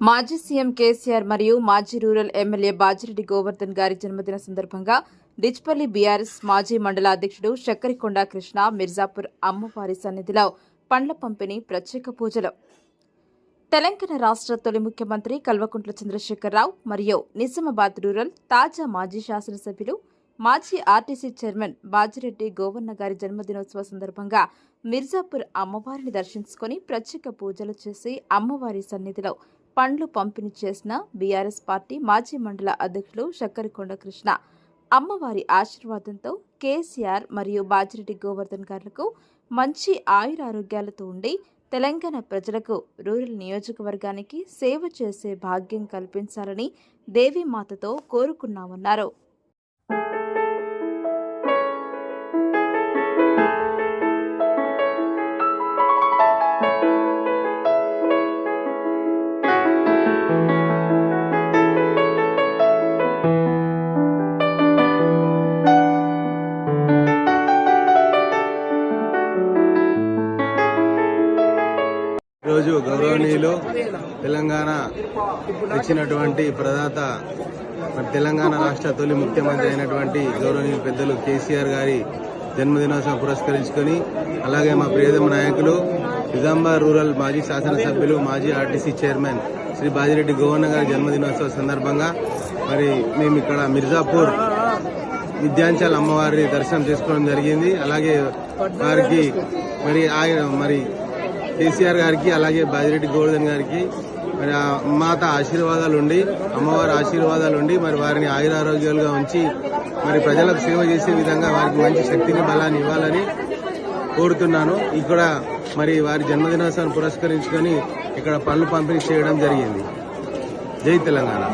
మాజీ సీఎం కేసీఆర్ మరియు మాజీ రూరల్ ఎమ్మెల్యే బాజిరెడ్డి గోవర్ధన్ గారి జన్మదిన సందర్భంగా డిచ్పల్లి బీఆర్ఎస్ మాజీ మండల అధ్యక్షుడు శక్కరికొండ కృష్ణ మిర్జాపూర్ అమ్మవారి సన్నిధిలో పండ్ల పంపిణీ ప్రత్యేక పూజలు. తెలంగాణ రాష్ట్ర తొలి ముఖ్యమంత్రి కల్వకుంట్ల చంద్రశేఖరరావు మరియు నిజామాబాద్ రూరల్ తాజా మాజీ శాసనసభ్యులు మాజీ ఆర్టీసీ చైర్మన్ బాజిరెడ్డి గోవన్న గారి జన్మదినోత్సవ సందర్భంగా మిర్జాపూర్ అమ్మవారిని దర్శించుకొని ప్రత్యేక పూజలు చేసి అమ్మవారి సన్నిధిలో పండ్లు పంపిణీ చేసిన బీఆర్ఎస్ పార్టీ మాజీ మండల అధ్యక్షులు శక్కరికొండ కృష్ణ. అమ్మవారి ఆశీర్వాదంతో కేసీఆర్ మరియు బాజిరెడ్డి గోవర్ధన్ గారులకు మంచి ఆయురారోగ్యాలతో ఉండి తెలంగాణ ప్రజలకు రూరల్ నియోజకవర్గానికి సేవ చేసే భాగ్యం కల్పించాలని దేవీమాతతో కోరుకున్నామన్నారు. ఈరోజు గౌరవనీయులు తెలంగాణ ఇచ్చినటువంటి ప్రదాత మరి తెలంగాణ రాష్ట్ర తొలి ముఖ్యమంత్రి అయినటువంటి గౌరవనీయులు పెద్దలు కేసీఆర్ గారి జన్మదినోత్సవం పురస్కరించుకొని అలాగే మా ప్రియతమ నాయకులు నిజామాబాద్ రూరల్ మాజీ శాసనసభ్యులు మాజీ ఆర్టీసీ చైర్మన్ శ్రీ బాజిరెడ్డి గోవన్న గారి జన్మదినోత్సవ సందర్భంగా మరి మేము ఇక్కడ మిర్జాపూర్ విద్యాంచల్ అమ్మవారిని దర్శనం చేసుకోవడం జరిగింది. అలాగే వారికి మరి ఆయన మరి కేసీఆర్ గారికి అలాగే బాజిరెడ్డి గోవర్ధన్ గారికి మరి మాత ఆశీర్వాదాలు ఉండి అమ్మవారి ఆశీర్వాదాలు ఉండి మరి వారిని ఆయురారోగ్యాలుగా ఉంచి మరి ప్రజలకు సేవ చేసే విధంగా వారికి మంచి శక్తిని బలాన్ని ఇవ్వాలని కోరుతున్నాను. ఇక్కడ మరి వారి జన్మదినోత్సవాన్ని పురస్కరించుకొని ఇక్కడ పనులు పంపిణీ చేయడం జరిగింది. జై తెలంగాణ.